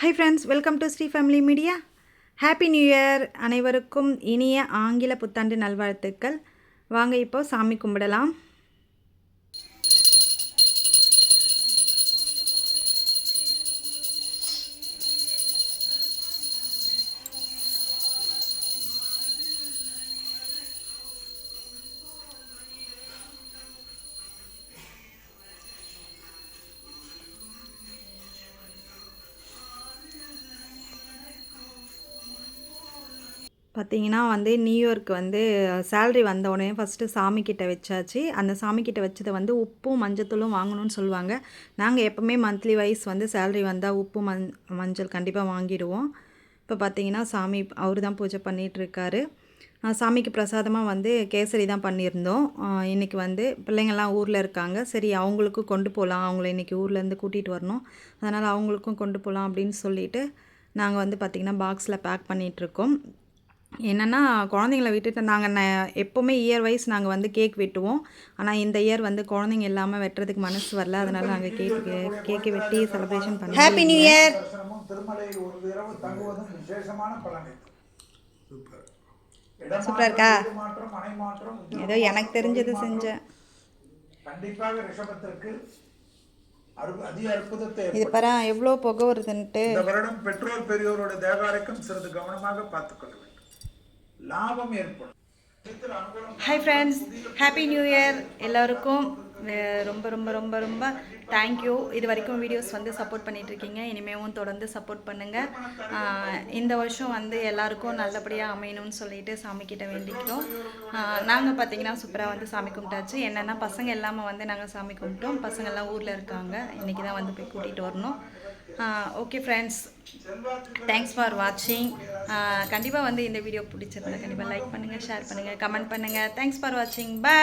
Hi friends welcome to Shri family media happy new year அனைவருக்கும் இனிய ஆங்கில புத்தாண்டு நல்வாழ்த்துக்கள். வாங்க இப்போ சாமி கும்பிடலாம். பார்த்தீங்கன்னா வந்து நியூயர்க்கு வந்து சேல்ரி வந்த உடனே ஃபஸ்ட்டு சாமிக்கிட்ட வச்சாச்சு. அந்த சாமிக்கிட்ட வச்சதை வந்து உப்பும் மஞ்சத்தூளும் வாங்கணும்னு சொல்லுவாங்க. நாங்கள் எப்போவுமே மந்த்லி வைஸ் வந்து சேல்ரி வந்தால் உப்பு மஞ் மஞ்சள் கண்டிப்பாக வாங்கிடுவோம். இப்போ பார்த்தீங்கன்னா சாமி அவர் தான் பூஜை பண்ணிகிட்ருக்காரு சாமிக்கு பிரசாதமாக வந்து கேசரி தான் பண்ணியிருந்தோம். இன்றைக்கி வந்து பிள்ளைங்கள்லாம் ஊரில் இருக்காங்க. சரி அவங்களுக்கும் கொண்டு போகலாம் அவங்கள இன்றைக்கி ஊர்லேருந்து கூட்டிகிட்டு வரணும். அதனால் அவங்களுக்கும் கொண்டு போகலாம் அப்படின்னு சொல்லிட்டு நாங்கள் வந்து பார்த்திங்கன்னா பாக்ஸில் பேக் பண்ணிகிட்ருக்கோம் என்னென்னா குழந்தைங்கள விட்டுட்டு நாங்கள் ந எப்போவுமே இயர் வைஸ் நாங்கள் வந்து கேக் வெட்டுவோம். ஆனால் இந்த இயர் வந்து குழந்தைங்க இல்லாமல் வெட்டுறதுக்கு மனசு வரல. அதனால் நாங்கள் கேக் கேக்கு வெட்டி செலிப்ரேஷன் பண்ணோம். ஹாப்பி நியூ இயர் தரிசனமும் திருமலையில் ஒரு இரவு தங்குவதும் விசேஷமான பலன். சூப்பர். சூப்பரா இருக்கா? ஏதோ எனக்கு தெரிஞ்சது செஞ்சேன் கண்டிப்பாக ரிஷபத்திற்கு இது. பாரு எவ்வளோ புகை வருதுன்ட்டு இந்த வருடம் பெற்றோர் பெரியோரோட தேகாரைக்கும் சிறிது கவனமாக பார்த்துக் கொள்ள வேண்டும். லாபம் ஏற்படும். Hi friends happy new year எல்லோருக்கும் ரொம்ப ரொம்ப ரொம்ப ரொம்ப தேங்க்யூ இது வரைக்கும் வீடியோஸ் வந்து சப்போர்ட் பண்ணிகிட்ருக்கீங்க இனிமேவும் தொடர்ந்து சப்போர்ட் பண்ணுங்கள் இந்த வருஷம் வந்து எல்லாருக்கும் நல்லபடியாக அமையணும்னு சொல்லிட்டு சாமிக்கிட்ட வேண்டிக்கிறோம். நாங்கள் பார்த்தீங்கன்னா சூப்பராக வந்து சாமி கும்பிட்டாச்சு. என்னென்னா பசங்க எல்லாமே வந்து நாங்கள் சாமி கும்பிட்டோம். பசங்கள்லாம் ஊரில் இருக்காங்க. இன்றைக்கி தான் வந்து போய் கூட்டிகிட்டு வரணும். ஓகே ஃப்ரெண்ட்ஸ் தேங்க்ஸ் ஃபார் வாட்சிங் கண்டிப்பாக வந்து இந்த வீடியோ பிடிச்சிருந்தா கண்டிப்பாக லைக் பண்ணுங்கள் ஷேர் பண்ணுங்கள் கமெண்ட் பண்ணுங்கள் தேங்க்ஸ் ஃபார் வாட்சிங் பை